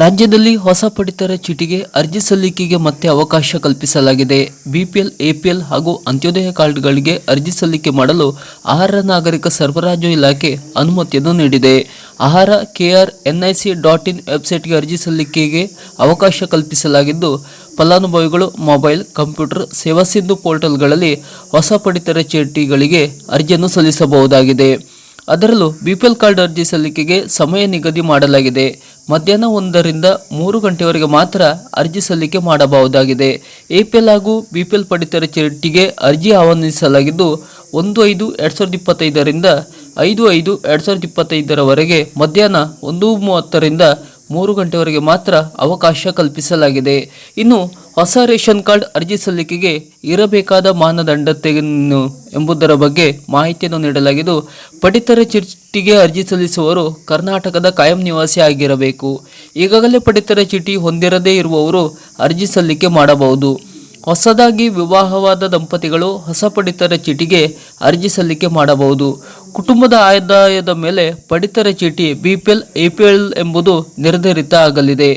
ರಾಜ್ಯದಲ್ಲಿ ಹೊಸ ಪಡಿತರ ಚೀಟಿಗೆ ಅರ್ಜಿ ಸಲ್ಲಿಕೆಗೆ ಮತ್ತೆ ಅವಕಾಶ ಕಲ್ಪಿಸಲಾಗಿದೆ. ಬಿಪಿಎಲ್, ಎಪಿಎಲ್ ಹಾಗೂ ಅಂತ್ಯೋದಯ ಕಾರ್ಡ್ಗಳಿಗೆ ಅರ್ಜಿ ಸಲ್ಲಿಕೆ ಮಾಡಲು ಆಹಾರ ನಾಗರಿಕ ಸರಬರಾಜು ಇಲಾಖೆ ಅನುಮತಿಯನ್ನು ನೀಡಿದೆ. ಆಹಾರ, ಕೆಆರ್, ಎನ್ಐಸಿ ಡಾಟ್ ಇನ್ ವೆಬ್ಸೈಟ್ಗೆ ಅರ್ಜಿ ಸಲ್ಲಿಕೆಗೆ ಅವಕಾಶ ಕಲ್ಪಿಸಲಾಗಿದ್ದು, ಫಲಾನುಭವಿಗಳು ಮೊಬೈಲ್, ಕಂಪ್ಯೂಟರ್, ಸೇವಾ ಸಿಂಧು ಪೋರ್ಟಲ್ಗಳಲ್ಲಿ ಹೊಸ ಪಡಿತರ ಚೀಟಿಗಳಿಗೆ ಅರ್ಜಿಯನ್ನು ಸಲ್ಲಿಸಬಹುದಾಗಿದೆ. ಅದರಲ್ಲೂ ಬಿಪಿಎಲ್ ಕಾರ್ಡ್ ಅರ್ಜಿ ಸಲ್ಲಿಕೆಗೆ ಸಮಯ ನಿಗದಿ ಮಾಡಲಾಗಿದೆ. ಮಧ್ಯಾಹ್ನ ಒಂದರಿಂದ ಮೂರು ಗಂಟೆವರೆಗೆ ಮಾತ್ರ ಅರ್ಜಿ ಸಲ್ಲಿಕೆ ಮಾಡಬಹುದಾಗಿದೆ. ಎಪಿಎಲ್ ಹಾಗೂ ಬಿಪಿಎಲ್ ಪಡಿತರ ಚೀಟಿಗೆ ಅರ್ಜಿ ಆಹ್ವಾನಿಸಲಾಗಿದ್ದು, ಒಂದು ಐದು ಎರಡು ಸಾವಿರದ ಇಪ್ಪತ್ತೈದರಿಂದ ಐದು ಐದು ಎರಡು ಸಾವಿರದ ಇಪ್ಪತ್ತೈದರವರೆಗೆ ಮಧ್ಯಾಹ್ನ ಒಂದು ಮೂವತ್ತರಿಂದ ಮೂರು ಗಂಟೆವರೆಗೆ ಮಾತ್ರ ಅವಕಾಶ ಕಲ್ಪಿಸಲಾಗಿದೆ. ಇನ್ನು ಹೊಸ ರೇಷನ್ ಕಾರ್ಡ್ ಅರ್ಜಿ ಸಲ್ಲಿಕೆಗೆ ಇರಬೇಕಾದ ಮಾನದಂಡತೆಯನ್ನು ಎಂಬುದರ ಬಗ್ಗೆ ಮಾಹಿತಿಯನ್ನು ನೀಡಲಾಗಿದ್ದು ಪಡಿತರ ಚೀಟಿಗೆ ಅರ್ಜಿ ಸಲ್ಲಿಸುವವರು ಕರ್ನಾಟಕದ ಕಾಯಂ ನಿವಾಸಿ ಆಗಿರಬೇಕು. ಈಗಾಗಲೇ ಪಡಿತರ ಚೀಟಿ ಹೊಂದಿರದೇ ಇರುವವರು ಅರ್ಜಿ ಸಲ್ಲಿಕೆ ಮಾಡಬಹುದು. ಹೊಸದಾಗಿ ವಿವಾಹವಾದ ದಂಪತಿಗಳು ಹೊಸ ಪಡಿತರ ಚೀಟಿಗೆ ಅರ್ಜಿ ಸಲ್ಲಿಕೆ ಮಾಡಬಹುದು. ಕುಟುಂಬದ ಆದಾಯದ ಮೇಲೆ ಪಡಿತರ ಚೀಟಿ ಬಿಪಿಎಲ್, ಎಪಿಎಲ್ ಎಂಬುದು ನಿರ್ಧರಿತ ಆಗಲಿದೆ.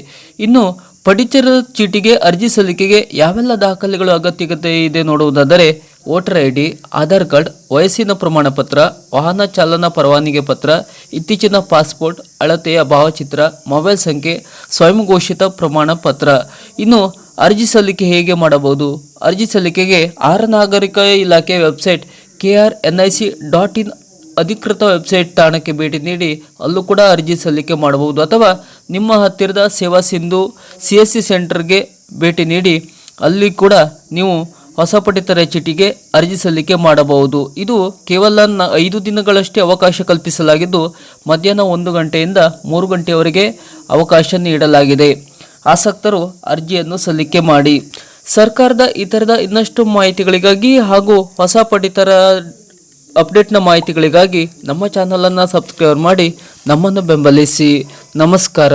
ಇನ್ನು ಪಡಿತರ ಚೀಟಿಗೆ ಅರ್ಜಿ ಸಲ್ಲಿಕೆಗೆ ಯಾವೆಲ್ಲ ದಾಖಲೆಗಳು ಅಗತ್ಯತೆ ಇದೆ ನೋಡುವುದಾದರೆ voter I D, Aadhaar card, ವಯಸ್ಸಿನ ಪ್ರಮಾಣ ಪತ್ರ ವಾಹನ ಚಾಲನಾ ಪರವಾನಗಿ ಪತ್ರ, ಇತ್ತೀಚಿನ ಪಾಸ್ಪೋರ್ಟ್, ಅಳತೆಯ ಭಾವಚಿತ್ರ, ಮೊಬೈಲ್ ಸಂಖ್ಯೆ ಸ್ವಯಂ ಘೋಷಿತ ಪ್ರಮಾಣ ಪತ್ರ. ಇನ್ನು ಅರ್ಜಿ ಸಲ್ಲಿಕೆ ಹೇಗೆ ಮಾಡಬಹುದು? ಅರ್ಜಿ ಸಲ್ಲಿಕೆಗೆ ಆಹಾರ ನಾಗರಿಕ ಇಲಾಖೆ website K R N I C dot in ಅಧಿಕೃತ ವೆಬ್ಸೈಟ್ ತಾಣಕ್ಕೆ ಭೇಟಿ ನೀಡಿ ಅಲ್ಲೂ ಕೂಡ ಅರ್ಜಿ ಸಲ್ಲಿಕೆ ಮಾಡಬಹುದು. ಅಥವಾ ನಿಮ್ಮ ಹತ್ತಿರದ ಸೇವಾ ಸಿಂಧು ಸಿ ಎಸ್ ಸಿ ಸೆಂಟರ್ಗೆ ಭೇಟಿ ನೀಡಿ ಅಲ್ಲಿ ಕೂಡ ನೀವು ಹೊಸ ಪಡಿತರ ಚೀಟಿಗೆ ಅರ್ಜಿ ಸಲ್ಲಿಕೆ ಮಾಡಬಹುದು. ಇದು ಕೇವಲ ಐದು ದಿನಗಳಷ್ಟೇ ಅವಕಾಶ ಕಲ್ಪಿಸಲಾಗಿದ್ದು, ಮಧ್ಯಾಹ್ನ ಒಂದು ಗಂಟೆಯಿಂದ ಮೂರು ಗಂಟೆಯವರೆಗೆ ಅವಕಾಶ ನೀಡಲಾಗಿದೆ. ಆಸಕ್ತರು ಅರ್ಜಿಯನ್ನು ಸಲ್ಲಿಕೆ ಮಾಡಿ. ಸರ್ಕಾರದ ಇತರದ ಇನ್ನಷ್ಟು ಮಾಹಿತಿಗಳಿಗಾಗಿ ಹಾಗೂ ಹೊಸ ಪಡಿತರ ಅಪ್ಡೇಟ್ನ ಮಾಹಿತಿಗಳಿಗಾಗಿ ನಮ್ಮ ಚಾನಲನ್ನು ಸಬ್ಸ್ಕ್ರೈಬ್ ಮಾಡಿ ನಮ್ಮನ್ನು ಬೆಂಬಲಿಸಿ. ನಮಸ್ಕಾರ.